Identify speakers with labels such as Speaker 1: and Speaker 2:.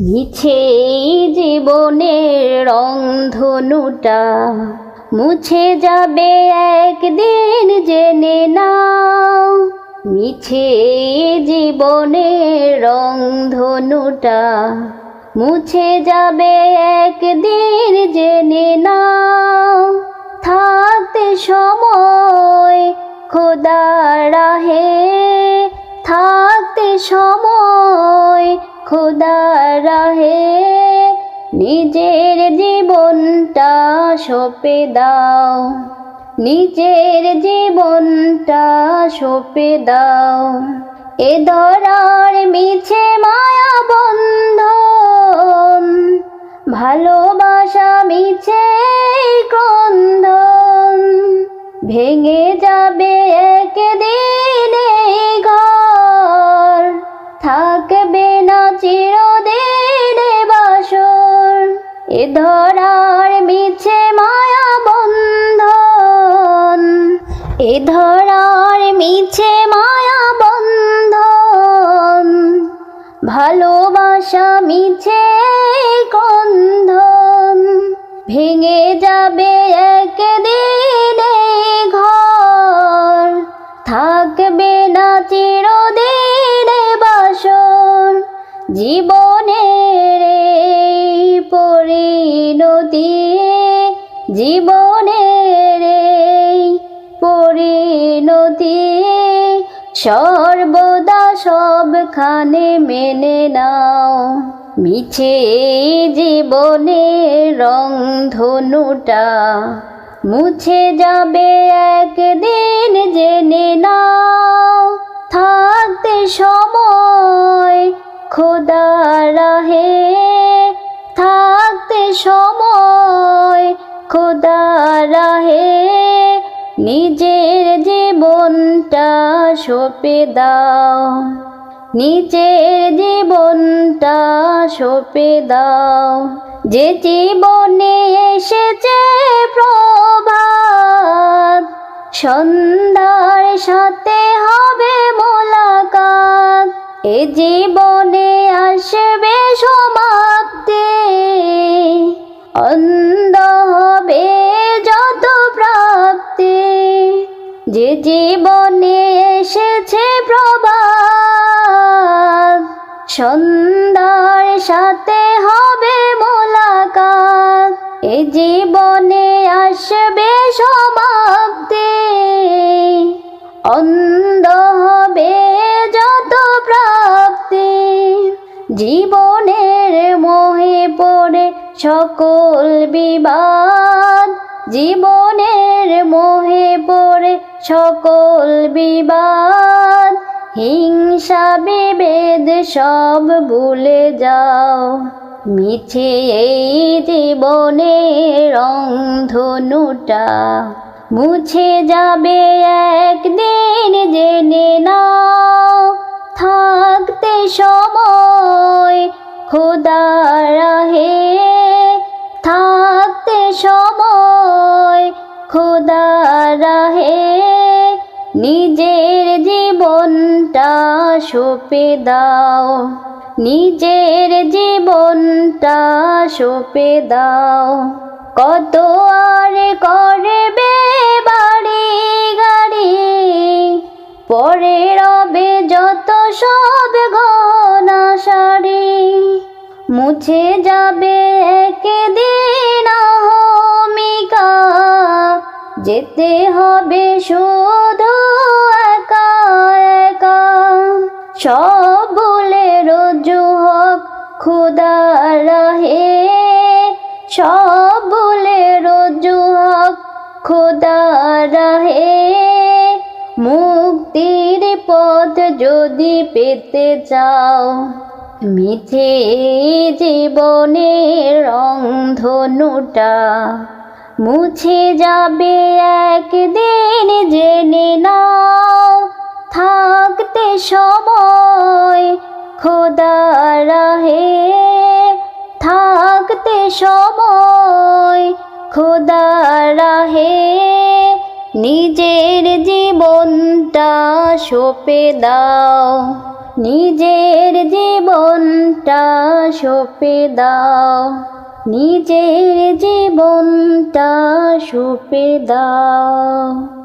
Speaker 1: মিছে জীবনের রংধনুটা মুছে যাবে একদিন জেনে নাও। মিছে জীবনের রংধনুটা মুছে যাবে একদিন জেনে নাও। থাকতে সময় খোদা রাহে, থাকতে সময় খোদা রাহে, নিজের জীবনটা সপে দাও। নিজের জীবনটা সপে দাও। এ ধরার মিছে মায়া বন্ধন, ভালোবাসা মিছে ক্রন্দন, ভেঙে যাবে একদিন না চিরদিন বাসর, এ ধরার মিছে মায়া বন্ধন, এ ধরার মিছে মায়া বন্ধন, ভালোবাসা মিছে কন্ধন, ভেঙে যাবে একদিন পরিণতি সর্বদা সবখানে মেনে নাও। মিছে এই জীবনের রং ধনুটা মুছে যাবে একদিন জেনে নাও। থাকতে সময় খোদা রাহে, থাকতে সময় খোদা রাহে। নিজের জীবনটা সপে দাও। নিজের জীবনটা সপে দাও। যে জীবনে এসেছে প্রভাত, সন্ধ্যার সাথে হবে মোলাকাত। এ জীবনে আসবে সমাপ্তি জীবনে এসেছে প্রভাত সন্ধ্যার সাথে হবে মোলাকাত। এ জীবনে আসবে সমাপ্তি অন্ধ হবে যত প্রাপ্তি। জীবনের মোহে পড়ে সকল বিবাদ। জীবনের মোহে পড়ে সকল বিবাদ। হিংসা, বিভেদ সব ভুলে যাও। মিছে এই জীবনের রংধনুটা মুছে যাবে একদিন জেনে নাও। থাকতে সময় খোদা রাহে। থাকতে সময় খোদা রাহে, নিজের জীবনটা সপে দাও। নিজের জীবনটা সপে দাও। কত আর করবে বাড়ি গাড়ি, পরে রবে যত সব গহনা শাড়ি মুছে যাবে একদিন যেতে হবে শুধু একা একা। সব বলে রোজু হক খুদা রাহে। সব বলে রোজু হক খুদা রাহে। মুক্তির পথ যদি পেতে চাও, মিথে জীবনের রংধনুটা মুছে যাবে একদিন জেনে নাও, থাকতে সময় খোদা রাহে। থাকতে সময় খোদা রাহে, নিজের জীবনটা সপে দাও। নিজের জীবনটা সপে দাও। নিজের জীবনটা সপে দাও।